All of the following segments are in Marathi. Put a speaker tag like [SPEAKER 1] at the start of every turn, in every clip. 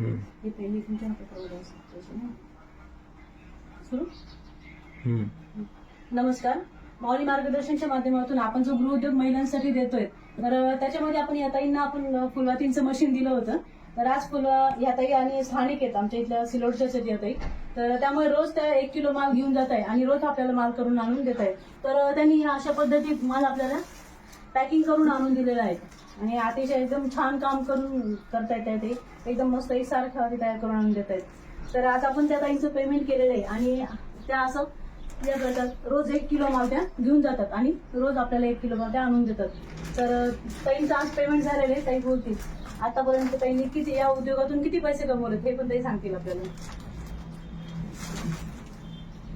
[SPEAKER 1] हे पहिले तुमच्या हातात राहू द्या. सुरू. नमस्कार. माऊली मार्गदर्शनच्या माध्यमातून आपण जो गृहउद्योग महिलांसाठी देतोय तर त्याच्यामध्ये आपण या ताईंना आपण फुलवातींचं मशीन दिलं होतं. तर आज फुलं या ताई आणि स्थानिक आहेत आमच्या इथल्या सिलोडच्याच आहेत या ताई तर त्यामुळे रोज त्या एक किलो माल घेऊन जात आहे आणि रोज आपल्याला माल करून आणून देत आहे. तर त्यांनी ह्या अशा पद्धतीत माल आपल्याला पॅकिंग करून आणून दिलेला आहे. आणि अतिशय एकदम छान काम करून करतायत त्या ते. एकदम मस्त एकसारखं तयार करून आणून देत आहेत तर आज आपण त्या ताईंचं पेमेंट केलेलं आहे आणि त्या असं या प्रकार रोज एक किलो माल त्या घेऊन जातात आणि रोज आपल्याला एक किलो माल त्या आणून देतात. तर ताईंचं आज पेमेंट झालेलं आहे. ताई बोलतील आतापर्यंत ताईंनी किती या उद्योगातून किती पैसे कमवलेत? हे पण ताई सांगतील आपल्याला.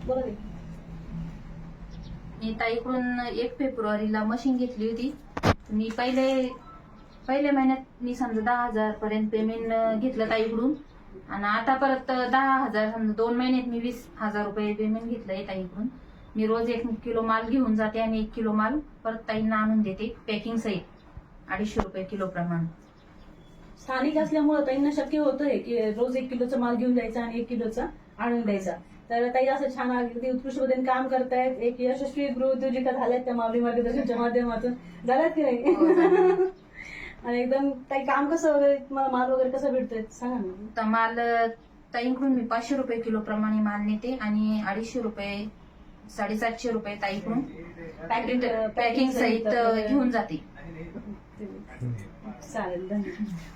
[SPEAKER 1] बरोबर
[SPEAKER 2] मी ताईकडून एक फेब्रुवारीला मशीन घेतली होती. मी पहिले पहिल्या महिन्यात मी समजा दहा हजार पर्यंत पेमेंट घेतलं ताईकडून आणि आता परत दहा हजार समजा दोन महिन्यात मी वीस हजार रुपये पेमेंट घेतलंय ताईकडून मी रोज एक किलो माल घेऊन जाते आणि एक किलो माल परत ताईंना आणून देते पॅकिंग सहित. अडीचशे रुपये किलो प्रमाण.
[SPEAKER 1] स्थानिक असल्यामुळं ताईंना शक्य होतंय की रोज एक किलोचा माल घेऊन जायचा आणि एक किलोचा आणून द्यायचा. तर ताई असं छान अगदी उत्कृष्ट पद्धतीने काम करतायत. एक यशस्वी गृहउद्योजिका झाल्यात त्या माऊली मार्गदर्शनच्या माध्यमातून. झाल्यात की नाही? आणि एकदम ताई काम कसं वगैरे तुम्हाला माल वगैरे कसं भेटतोय? सांगा ना.
[SPEAKER 2] तर माल ताईकडून मी पाचशे रुपये किलो प्रमाणे माल नेते आणि अडीचशे रुपये साडेसातशे रुपये ताईकडून
[SPEAKER 1] Packing-
[SPEAKER 2] पॅकिंग सहित
[SPEAKER 1] सहित
[SPEAKER 2] घेऊन जाते.
[SPEAKER 1] चालेल धन्यवाद.